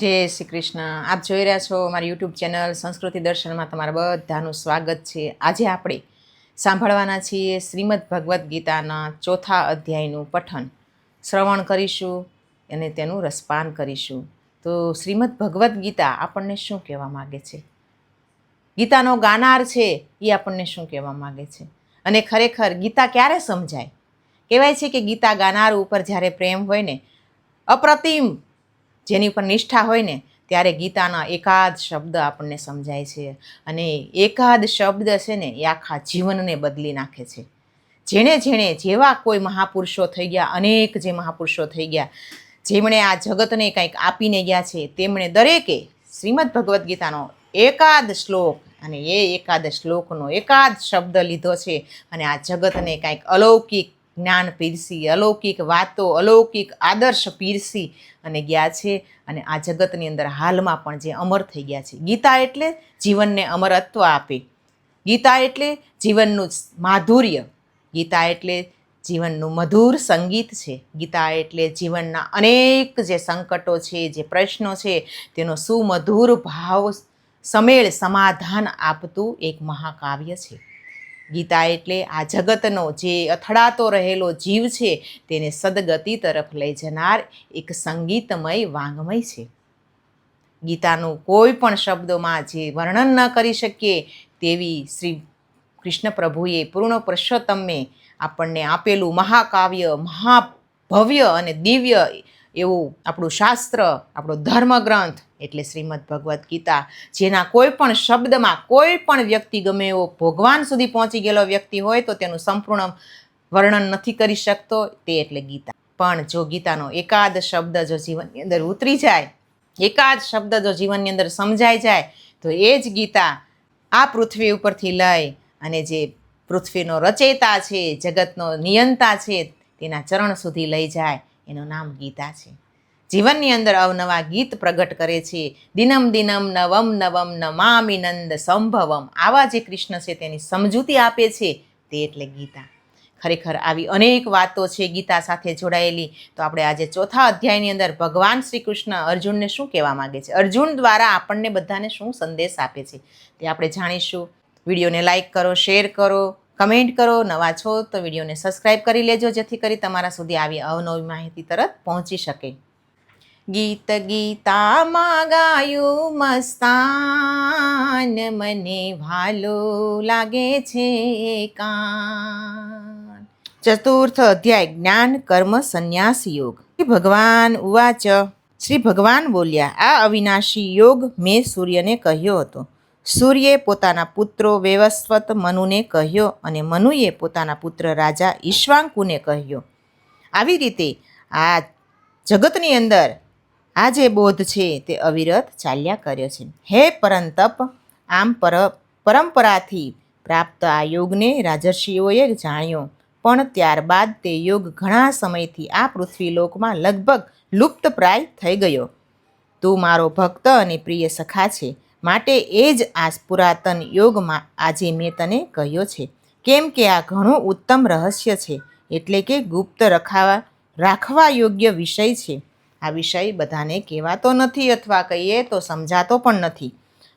જય શ્રી કૃષ્ણ. આપ જોઈ રહ્યા છો મારી યુટ્યુબ ચેનલ સંસ્કૃતિ દર્શનમાં તમારા બધાનું સ્વાગત છે. આજે આપણે સાંભળવાના છીએ શ્રીમદ ભગવદ્ ગીતાના ચોથા અધ્યાયનું પઠન. શ્રવણ કરીશું અને તેનું રસપાન કરીશું. તો શ્રીમદ ભગવદ્ ગીતા આપણને શું કહેવા માગે છે? ગીતાનો ગાનાર છે એ આપણને શું કહેવા માગે છે? અને ખરેખર ગીતા ક્યારે સમજાય? કહેવાય છે કે ગીતા ગાનાર ઉપર જ્યારે પ્રેમ હોય ને, અપ્રતિમ જેની ઉપર નિષ્ઠા હોય ને, ત્યારે ગીતાના એકાદ શબ્દ આપણને સમજાય છે. અને એકાદ શબ્દ છે ને, એ આખા જીવનને બદલી નાખે છે. જેણે જેણે જેવા કોઈ મહાપુરુષો થઈ ગયા, અનેક જે મહાપુરુષો થઈ ગયા, જેમણે આ જગતને કંઈક આપીને ગયા છે, તેમણે દરેકે શ્રીમદ ભગવદ્ ગીતાનો એકાદ શ્લોક અને એ એકાદ શ્લોકનો એકાદ શબ્દ લીધો છે. અને આ જગતને કંઈક અલૌકિક જ્ઞાન પીરસી, અલૌકિક વાતો, અલૌકિક આદર્શ પીરસી અને ગયા છે. અને આ જગતની અંદર હાલમાં પણ જે અમર થઈ ગયા છે. ગીતા એટલે જીવનને અમરત્વ આપે. ગીતા એટલે જીવનનું માધુર્ય. ગીતા એટલે જીવનનું મધુર સંગીત છે. ગીતા એટલે જીવનના અનેક જે સંકટો છે, જે પ્રશ્નો છે, તેનો સુમધુર ભાવ, સમેળ સમાધાન આપતું એક મહાકાવ્ય છે. ગીતા એટલે આ જગતનો જે અથડાતો રહેલો જીવ છે, તેને સદગતિ તરફ લઈ જનાર એક સંગીતમય વાંગમય છે. ગીતાનું કોઈ પણ શબ્દોમાં જે વર્ણન ન કરી શકીએ, તેવી શ્રી કૃષ્ણ પ્રભુએ પૂર્ણ પુરુષોત્તમે આપણને આપેલું મહાકાવ્ય, મહાભવ્ય અને દિવ્ય એવું આપણું શાસ્ત્ર, આપણો ધર્મગ્રંથ એટલે શ્રીમદ ભગવદ્ ગીતા, જેના કોઈ પણ શબ્દમાં કોઈ પણ વ્યક્તિ ગમે એવો ભગવાન સુધી પહોંચી ગયેલો વ્યક્તિ હોય તો તેનું સંપૂર્ણ વર્ણન નથી કરી શકતો, તે એટલે ગીતા. પણ જો ગીતાનો એકાદ શબ્દ જો જીવનની અંદર ઉતરી જાય, એકાદ શબ્દ જો જીવનની અંદર સમજાઈ જાય, તો એ જ ગીતા આ પૃથ્વી ઉપરથી લઈ અને જે પૃથ્વીનો રચેતા છે, જગતનો નિયંતા છે, તેના ચરણ સુધી લઈ જાય. એનું નામ ગીતા છે. જીવનની અંદર અવનવા ગીત પ્રગટ કરે છે. દિનમ દિનમ નવમ નવમ નમામિ નંદ સંભવમ. આવા જે કૃષ્ણ છે તેની સમજૂતી આપે છે તે એટલે ગીતા. ખરેખર આવી અનેક વાતો છે ગીતા સાથે જોડાયેલી. તો આપણે આજે ચોથા અધ્યાયની અંદર ભગવાન શ્રી કૃષ્ણ અર્જુનને શું કહેવા માગે છે? અર્જુન દ્વારા આપણને બધાને શું સંદેશ આપે છે? તે આપણે જાણીશું. વિડીયોને લાઈક કરો, શેર કરો, કમેન્ટ કરો. નવા છો તો વિડીયોને સબસ્ક્રાઈબ કરી લેજો જેથી કરી તમારા સુધી આવી અવનવી માહિતી તરત પહોંચી શકે. ગીત ગીતામાં ગાયું મસ્તાન, મને ભાલો લાગે છે કાન ચતુર્થ અધ્યાય, જ્ઞાન, કર્મ, સંન્યાસ, યોગ. શ્રી ભગવાન ઉવાચ. શ્રી ભગવાન બોલ્યા, આ અવિનાશી યોગ મેં સૂર્યને કહ્યો હતો. સૂર્યે પોતાના પુત્રો વેવસ્વત મનુને કહ્યો અને મનુએ પોતાના પુત્ર રાજા ઈશ્વાંકુને કહ્યો. આવી રીતે આ જગતની અંદર આ જે બોધ છે તે અવિરત ચાલ્યા કર્યો છે. હે પરંતપ, આમ પર, પરંપરાથી પ્રાપ્ત આ યોગને રાજર્ષિઓએ જાણ્યો. પણ ત્યારબાદ તે યોગ ઘણા સમયથી આ પૃથ્વીલોકમાં લગભગ લુપ્તપ્રાય થઈ ગયો. તું મારો ભક્ત અને પ્રિય સખા છે. માટે એ જ આ પુરાતન યોગમાં આજે મેં તને કહ્યો છે. કેમ કે આ ઘણું ઉત્તમ રહસ્ય છે. એટલે કે ગુપ્ત રખાવા, રાખવા યોગ્ય વિષય છે. આ વિષય બધાને કહેવાતો નથી અથવા કહીએ તો સમજાતો પણ નથી.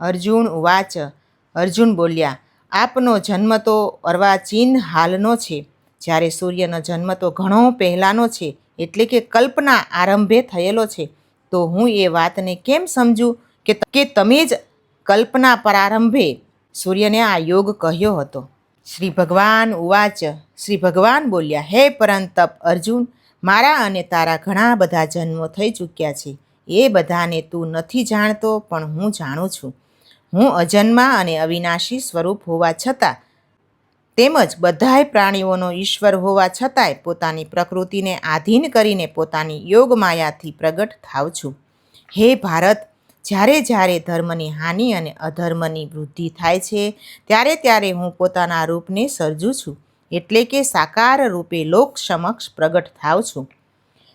અર્જુન ઉવાચ. અર્જુન બોલ્યા, આપનો જન્મ તો અર્વાચીન હાલનો છે. જ્યારે સૂર્યનો જન્મ તો ઘણો પહેલાંનો છે, એટલે કે કલ્પના આરંભે થયેલો છે. તો હું એ વાતને કેમ સમજું કે કે તમે જ કલ્પના પ્રારંભે સૂર્યને આ યોગ કહ્યો હતો? શ્રી ભગવાન ઉવાચ. શ્રી ભગવાન બોલ્યા, હે પરંતપ અર્જુન મારા અને તારા ઘણા બધા જન્મો થઈ ચૂક્યા છે. એ બધાને તું નથી જાણતો, પણ હું જાણું છું. હું અજન્મા અને અવિનાશી સ્વરૂપ હોવા છતાં, તેમજ બધાય પ્રાણીઓનો ઈશ્વર હોવા છતાંય પોતાની પ્રકૃતિને આધીન કરીને પોતાની યોગ માયાથી પ્રગટ થાવ છું. હે ભારત, જ્યારે જ્યારે ધર્મની હાનિ અને અધર્મની વૃદ્ધિ થાય છે, ત્યારે ત્યારે હું પોતાના રૂપને સર્જું છું. એટલે કે સાકાર રૂપે લોક સમક્ષ પ્રગટ થાવ છું.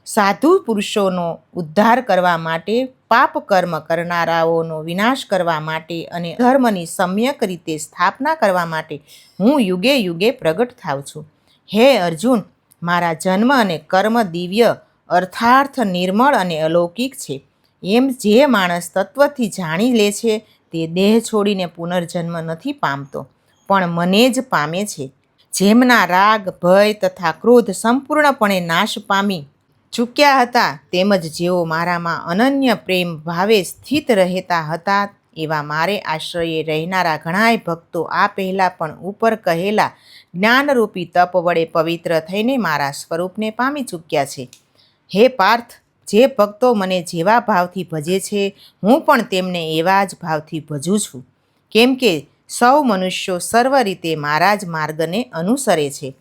સાધુ પુરુષોનો ઉદ્ધાર કરવા માટે, પાપ કર્મ કરનારાઓનો વિનાશ કરવા માટે અને ધર્મની સમ્યક રીતે સ્થાપના કરવા માટે હું યુગે યુગે પ્રગટ થાવ છું. હે અર્જુન, મારા જન્મ અને કર્મ દિવ્ય, અર્થાર્થ, નિર્મળ અને અલૌકિક છે. એમ જે માણસ તત્વથી જાણી લે છે, તે દેહ છોડીને પુનર્જન્મ નથી પામતો, પણ મને જ પામે છે. જેમના રાગ, ભય તથા ક્રોધ સંપૂર્ણપણે નાશ પામી ચૂક્યા હતા, તેમજ જેઓ મારામાં અનન્ય પ્રેમ ભાવે સ્થિત રહેતા હતા, એવા મારે આશ્રયે રહેનારા ઘણાય ભક્તો આ પહેલાં પણ ઉપર કહેલા જ્ઞાનરૂપી તપ વડે પવિત્ર થઈને મારા સ્વરૂપને પામી ચૂક્યા છે. હે પાર્થ, જે ભક્તો મને જેવા ભાવથી ભજે છે, હું પણ તેમને એવા જ ભાવથી ભજું છું. કેમ કે સૌ મનુષ્યો સર્વ રીતે મારા જ માર્ગને અનુસરે છે.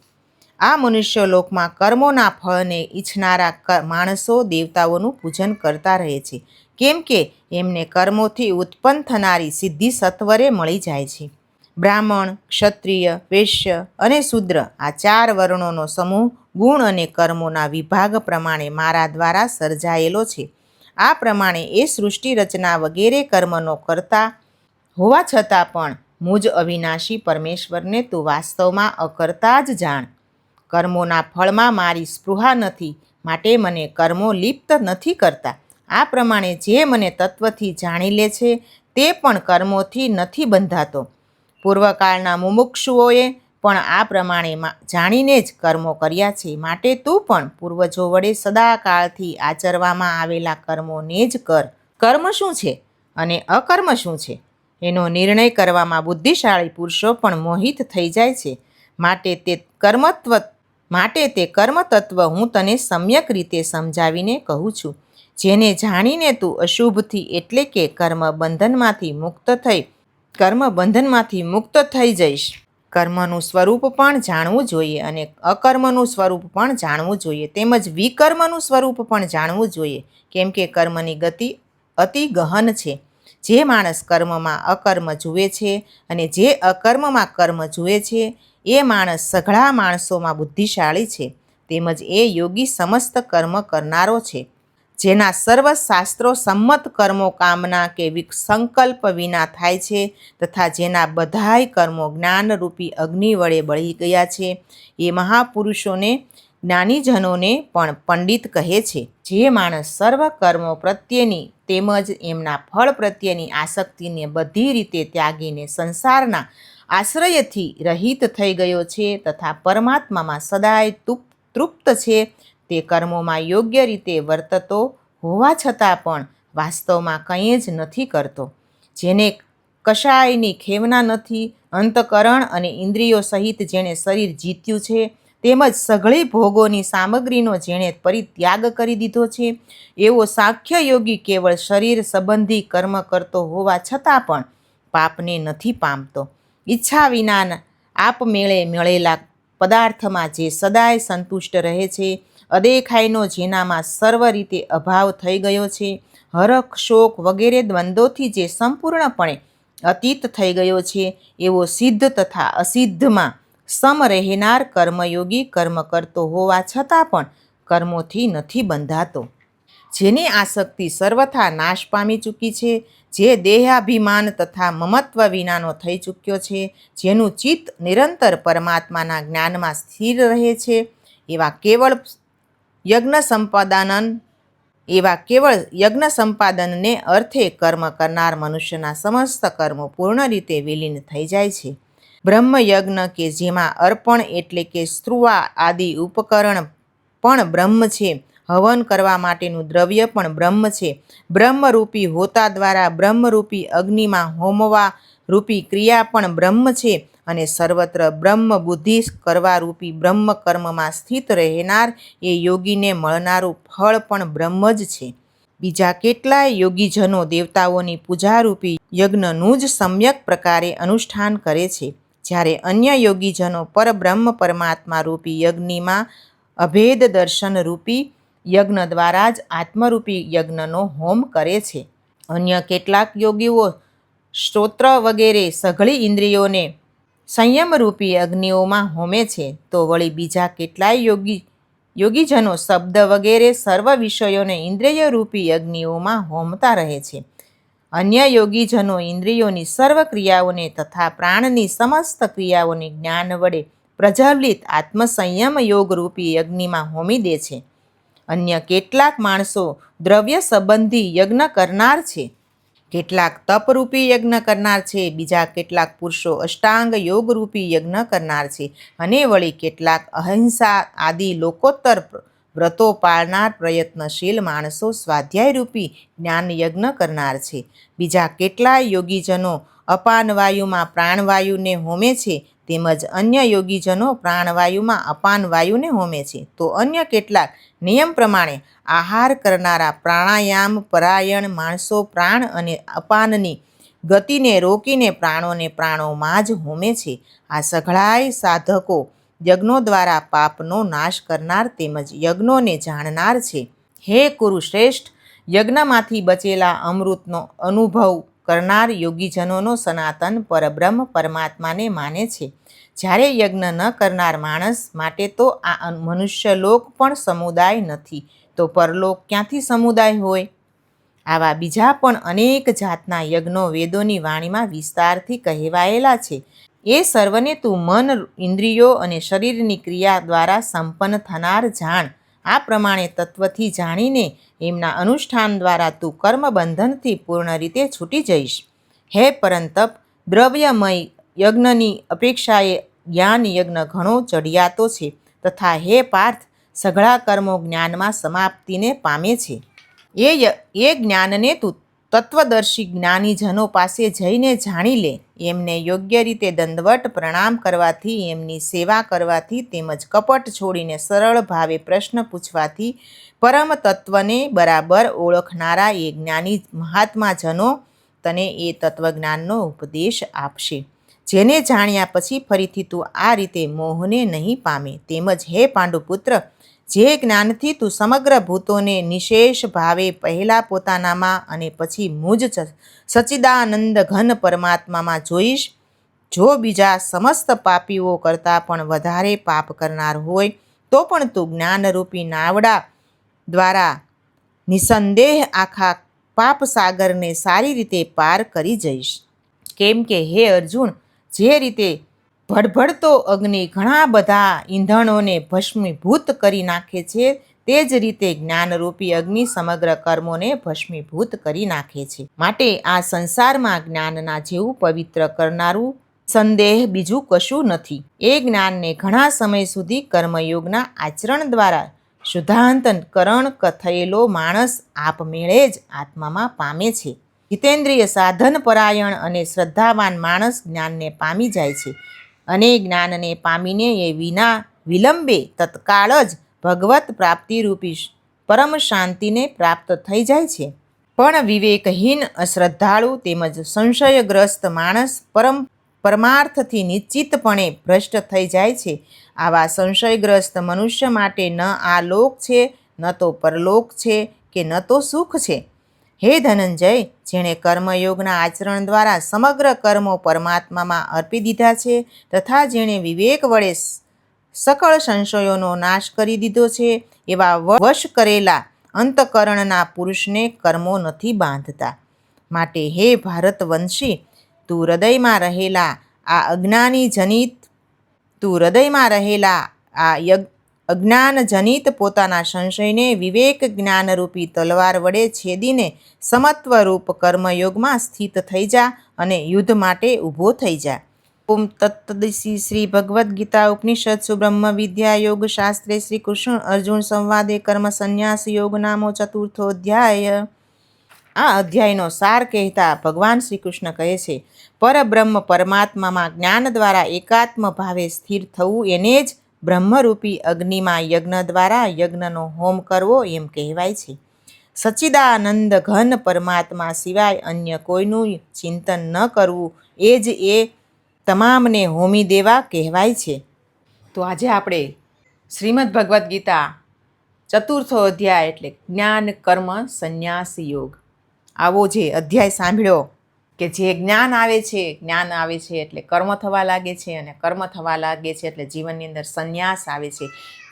આ મનુષ્ય લોકમાં કર્મોના ફળને ઈચ્છનારા માણસો દેવતાઓનું પૂજન કરતા રહે છે. કેમ કે એમને કર્મોથી ઉત્પન્ન થનારી સિદ્ધિ સત્વરે મળી જાય છે. બ્રાહ્મણ, ક્ષત્રિય, વૈશ્ય અને શૂદ્ર આ ચાર વર્ણોનો સમૂહ ગુણ અને કર્મોના વિભાગ પ્રમાણે મારા દ્વારા સર્જાયેલો છે. આ પ્રમાણે એ સૃષ્ટિ રચના વગેરે કર્મનો કરતા હોવા છતાં પણ મુજ અવિનાશી પરમેશ્વરને તું વાસ્તવમાં અકર્તા જ જાણ. કર્મોના ફળમાં મારી સ્પૃહા નથી, માટે મને કર્મો લિપ્ત નથી કરતા. આ પ્રમાણે જે મને તત્વથી જાણી લે છે, તે પણ કર્મોથી નથી બંધાતો. પૂર્વકાળના મુમુક્ષુઓએ પણ આ પ્રમાણે જાણીને જ કર્મો કર્યા છે, માટે તું પણ પૂર્વજો વડે સદાકાળથી આચરવામાં આવેલા કર્મોને જ કર. કર્મ શું છે? અને અકર્મ શું છે? એનો નિર્ણય કરવામાં બુદ્ધિશાળી પુરુષો પણ મોહિત થઈ જાય છે. માટે તે કર્મત્વ, માટે તે કર્મતત્વ હું તને સમ્યક રીતે સમજાવીને કહું છું. જેને જાણીને તું અશુભથી એટલે કે કર્મ બંધનમાંથી મુક્ત થઈ કર્મ બંધનમાંથી મુક્ત થઈ જઈશ. કર્મનું સ્વરૂપ પણ જાણવું જોઈએ અને અકર્મનું સ્વરૂપ પણ જાણવું જોઈએ. તેમજ વિકર્મનું સ્વરૂપ પણ જાણવું જોઈએ. કેમ કે કર્મની ગતિ અતિ ગહન છે. જે માણસ કર્મમાં અકર્મ જુએ છે અને જે અકર્મમાં કર્મ જુએ છે, એ માણસ સઘળા માણસોમાં બુદ્ધિશાળી છે, તેમજ એ યોગી સમસ્ત કર્મ કરનારો છે. જેના સર્વ શાસ્ત્રો સંમત કર્મો કામના કે સંકલ્પ વિના થાય છે તથા જેના બધાય કર્મો જ્ઞાનરૂપી અગ્નિ વડે બળી ગયા છે, એ મહાપુરુષોને જ્ઞાનીજનોને પણ પંડિત કહે છે, જે માણસ સર્વ કર્મો પ્રત્યેની તેમજ એમના ફળ પ્રત્યેની આસક્તિને બધી રીતે ત્યાગીને સંસારના આશ્રયથી રહિત થઈ ગયો છે તથા પરમાત્મામાં સદાય તુપ, તૃપ્ત છે, તે કર્મોમાં યોગ્ય રીતે વર્તતો હોવા છતાં પણ વાસ્તવમાં કંઈ જ નથી કરતો. જેને કશાયની ખેવના નથી, અંતકરણ અને ઇન્દ્રિયો સહિત જેણે શરીર જીત્યું છે તેમજ સઘળી ભોગોની સામગ્રીનો જેણે પરિત્યાગ કરી દીધો છે. એવો સાખ્ય યોગી કેવળ શરીર સંબંધી કર્મ કરતો હોવા છતાં પણ પાપને નથી પામતો. ઈચ્છા વિના આપમેળે મળેલા પદાર્થમાં જે સદાય સંતુષ્ટ રહે છે અદેખાઈનો જેનામાં સર્વ રીતે અભાવ થઈ ગયો છે, હરખ, શોક વગેરે દ્વંદ્વોથી જે સંપૂર્ણપણે અતીત થઈ ગયો છે, એવો સિદ્ધ તથા અસિદ્ધમાં સમ રહેનાર કર્મયોગી કર્મ કરતો હોવા છતાં પણ કર્મોથી નથી બંધાતો. જેની આસક્તિ સર્વથા નાશ પામી ચૂકી છે, જે દેહાભિમાન તથા મમત્વ વિનાનો થઈ ચૂક્યો છે, જેનું ચિત્ત નિરંતર પરમાત્માના જ્ઞાનમાં સ્થિર રહે છે, એવા કેવળ યજ્ઞ સંપાદનન, એવા કેવળ યજ્ઞ સંપાદનને અર્થે કર્મ કરનાર મનુષ્યના સમસ્ત કર્મો પૂર્ણ રીતે વિલીન થઈ જાય છે. બ્રહ્મ યજ્ઞ કે જેમાં અર્પણ એટલે કે સ્ત્રુવા આદિ ઉપકરણ પણ બ્રહ્મ છે. હવન કરવા માટેનું દ્રવ્ય પણ બ્રહ્મ છે. બ્રહ્મરૂપી હોતા દ્વારા બ્રહ્મરૂપી અગ્નિમાં હોમવા રૂપી ક્રિયા પણ બ્રહ્મ છે અને સર્વત્ર બ્રહ્મ બુદ્ધિ કરવા રૂપી બ્રહ્મ કર્મમાં સ્થિત રહેનાર એ યોગીને મળનારું ફળ પણ બ્રહ્મ જ છે. બીજા કેટલાય યોગીજનો દેવતાઓની પૂજારૂપી યજ્ઞનું જ સમ્યક પ્રકારે અનુષ્ઠાન કરે છે. જ્યારે અન્ય યોગીજનો પરબ્રહ્મ પરમાત્મા રૂપી યજ્ઞમાં અભેદ દર્શન રૂપી યજ્ઞ દ્વારા જ આત્મરૂપી યજ્ઞનો હોમ કરે છે. અન્ય કેટલાક યોગીઓ સ્ત્રોત્ર વગેરે સઘળી ઇન્દ્રિયોને સંયમરૂપી અગ્નિઓમાં હોમે છે. તો વળી બીજા કેટલાય યોગી, યોગીજનો શબ્દ વગેરે સર્વ વિષયોને ઇન્દ્રિયરૂપી અગ્નિઓમાં હોમતા રહે છે. અન્ય યોગીજનો ઇન્દ્રિયોની સર્વ ક્રિયાઓને તથા પ્રાણની સમસ્ત ક્રિયાઓને જ્ઞાન વડે પ્રજ્વલિત આત્મસંયમ યોગરૂપી યજ્ઞિમાં હોમી દે છે. અન્ય કેટલાક માણસો દ્રવ્ય સંબંધી યજ્ઞ કરનાર છે. કેટલાક તપરૂપી યજ્ઞ કરનાર છે, બીજા કેટલાક પુરુષો અષ્ટાંગ યોગરૂપી યજ્ઞ કરનાર છે અને વળી કેટલાક અહિંસા આદિ લોકોત્તર વ્રતો પાળનાર પ્રયત્નશીલ માણસો સ્વાધ્યાયરૂપી જ્ઞાન યજ્ઞ કરનાર છે. બીજા કેટલાય યોગીજનો અપાન વાયુમાં પ્રાણવાયુને હોમે છે, તેમજ અન્ય યોગીજનો પ્રાણવાયુમાં અપાન વાયુને હોમે છે. તો અન્ય કેટલાક નિયમ પ્રમાણે આહાર કરનારા પ્રાણાયામ, પરાયણ, માણસો પ્રાણ અને અપાનની ગતિને રોકીને પ્રાણોને પ્રાણોમાં જ હોમે છે. આ સઘળાય સાધકો યજ્ઞો દ્વારા પાપનો નાશ કરનાર તેમજ યજ્ઞોને જાણનાર છે. હે કુરુશ્રેષ્ઠ, યજ્ઞમાંથી બચેલા અમૃતનો અનુભવ કરનાર યોગીજનોનો સનાતન પરબ્રહ્મ પરમાત્માને માને છે. જ્યારે યજ્ઞ ન કરનાર માણસ માટે તો આ મનુષ્યલોક પણ સમુદાય નથી, તો પરલોક ક્યાંથી સમુદાય હોય? આવા બીજા પણ અનેક જાતના યજ્ઞો વેદોની વાણીમાં વિસ્તારથી કહેવાયેલા છે. એ સર્વને તું મન, ઇન્દ્રિયો અને શરીરની ક્રિયા દ્વારા સંપન્ન થનાર જાણ. આ પ્રમાણે તત્વથી જાણીને એમના અનુષ્ઠાન દ્વારા તું કર્મબંધનથી પૂર્ણ રીતે છૂટી જઈશ. હે પરંતપ દ્રવ્યમય યજ્ઞની અપેક્ષાએ જ્ઞાન યજ્ઞ ઘણો ચઢિયાતો છે તથા હે પાર્થ, સઘળા કર્મો જ્ઞાનમાં સમાપ્તિને પામે છે. એ એ જ્ઞાનને તું તત્વદર્શી જ્ઞાનીજનો પાસે જઈને જાણી લે. એમને યોગ્ય રીતે દંડવટ, પ્રણામ કરવાથી, એમની સેવા કરવાથી તેમજ કપટ છોડીને સરળ ભાવે પ્રશ્ન પૂછવાથી પરમ તત્વને બરાબર ઓળખનારા એ જ્ઞાની મહાત્માજનો તને એ તત્વજ્ઞાનનો ઉપદેશ આપશે. જેને જાણ્યા પછી ફરીથી તું આ રીતે મોહને નહીં પામે. તેમજ, હે પાંડુપુત્ર જે જ્ઞાનથી તું સમગ્ર ભૂતોને નિશેષ ભાવે પહેલાં પોતાનામાં અને પછી મુજ સચિદાનંદ ઘન પરમાત્મામાં જોઈશ. જો બીજા સમસ્ત પાપીઓ કરતાં પણ વધારે પાપ કરનાર હોય, તો પણ તું જ્ઞાનરૂપી નાવડા દ્વારા નિસંદેહ આખા પાપ સાગરને સારી રીતે પાર કરી જઈશ. કેમ કે હે અર્જુન, જે રીતે ભડભડતો અગ્નિ ઘણા બધા ઈંધણોને ભસ્મીભૂત કરી નાખે છે. તે જ રીતે જ્ઞાનરૂપી અગ્નિ સમગ્ર કર્મોને ભસ્મીભૂત કરી નાખે છે. માટે આ સંસારમાં જ્ઞાનના જેવું પવિત્ર કરનારું સંદેહ બીજું કશું નથી. એ જ્ઞાનને ઘણા સમય સુધી કર્મયોગના આચરણ દ્વારા શુદ્ધાંતકરણ થયેલો માણસ આપમેળે જ આત્મામાં પામે છે. જીતેન્દ્રિય સાધન પરાયણ અને શ્રદ્ધાવાન માણસ જ્ઞાનને પામી જાય છે. અને જ્ઞાનને પામીને એ વિના વિલંબે તત્કાળ જ ભગવત પ્રાપ્તિરૂપી પરમ શાંતિને પ્રાપ્ત થઈ જાય છે. પણ વિવેકહીન અશ્રદ્ધાળુ તેમજ સંશયગ્રસ્ત માણસ પરમ, પરમાર્થથી નિશ્ચિતપણે ભ્રષ્ટ થઈ જાય છે. આવા સંશયગ્રસ્ત મનુષ્ય માટે ન આ લોક છે, ન તો પરલોક છે કે ન તો સુખ છે. હે ધનંજય, જેણે કર્મયોગના આચરણ દ્વારા સમગ્ર કર્મો પરમાત્મામાં અર્પી દીધા છે તથા જેણે વિવેક વડે સકળ સંશયોનો નાશ કરી દીધો છે, એવા વશ કરેલા અંતકરણના પુરુષને કર્મો નથી બાંધતા. માટે હે ભારતવંશી, તું હૃદયમાં રહેલા આ અજ્ઞાની જનિત, તું હૃદયમાં રહેલા આ યજ્ઞ અજ્ઞાનજનિત પોતાના સંશયને વિવેક જ્ઞાનરૂપી તલવાર વડે છેદીને સમત્વરૂપ કર્મયોગમાં સ્થિત થઈ જા અને યુદ્ધ માટે ઊભો થઈ જા. ઓમ તત્તદિશી શ્રી ભગવદ્ ગીતા ઉપનિષદ સુબ્રહ્મ વિદ્યા યોગ શાસ્ત્રે શ્રી કૃષ્ણ અર્જુન સંવાદે કર્મ સંન્યાસ યોગ નામો ચતુર્થો અધ્યાય આ અધ્યાયનો સાર કહેતા ભગવાન શ્રી કૃષ્ણ કહે છે, પરબ્રહ્મ પરમાત્મામાં જ્ઞાન દ્વારા એકાત્મ ભાવે સ્થિર થવું એને જ બ્રહ્મરૂપી અગ્નિમાં યજ્ઞ દ્વારા યજ્ઞનો હોમ કરવો એમ કહેવાય છે. સચ્ચિદાનંદ ઘન પરમાત્મા સિવાય અન્ય કોઈનું ચિંતન ન કરવું એ જ એ તમામને હોમી દેવા કહેવાય છે. તો આજે આપણે શ્રીમદ ભગવદ્ ગીતા ચતુર્થો અધ્યાય એટલે જ્ઞાન કર્મ સંન્યાસ યોગ. આવો જે અધ્યાય સાંભળ્યો કે જે જ્ઞાન આવે છે, જ્ઞાન આવે છે એટલે કર્મ થવા લાગે છે અને કર્મ થવા લાગે છે એટલે જીવનની અંદર સંન્યાસ આવે છે.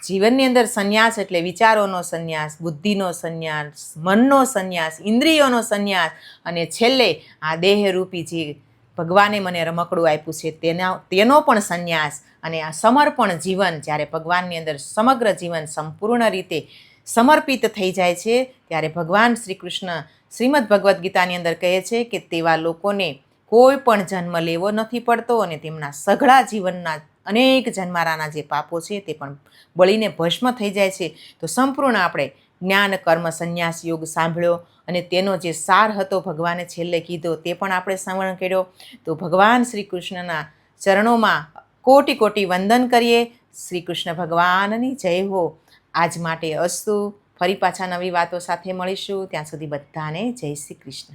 જીવનની અંદર સંન્યાસ એટલે વિચારોનો સંન્યાસ, બુદ્ધિનો સંન્યાસ, મનનો સંન્યાસ, ઇન્દ્રિયોનો સંન્યાસ અને છેલ્લે આ દેહરૂપી જે ભગવાને મને રમકડું આપ્યું છે તેના, તેનો પણ સંન્યાસ અને આ સમર્પણ જીવન જ્યારે ભગવાનની અંદર સમગ્ર જીવન સંપૂર્ણ રીતે સમર્પિત થઈ જાય છે, ત્યારે ભગવાન શ્રી કૃષ્ણ શ્રીમદ ભગવદ્ ગીતાની અંદર કહે છે કે તેવા લોકોને કોઈ પણ જન્મ લેવો નથી પડતો અને તેમના સઘળા જીવનના અનેક જન્મારાના જે પાપો છે તે પણ બળીને ભસ્મ થઈ જાય છે. તો સંપૂર્ણ આપણે જ્ઞાન, કર્મ, સંન્યાસ, યોગ સાંભળ્યો અને તેનો જે સાર હતો ભગવાને છેલ્લે કીધો તે પણ આપણે શ્રવણ કર્યો. તો ભગવાન શ્રી કૃષ્ણના ચરણોમાં કોટી કોટી વંદન કરીએ. શ્રી કૃષ્ણ ભગવાનની જય હો. આજ માટે અસ્તુ. ફરી પાછા નવી વાતો સાથે મળીશું. ત્યાં સુધી બધાને જય શ્રી કૃષ્ણ.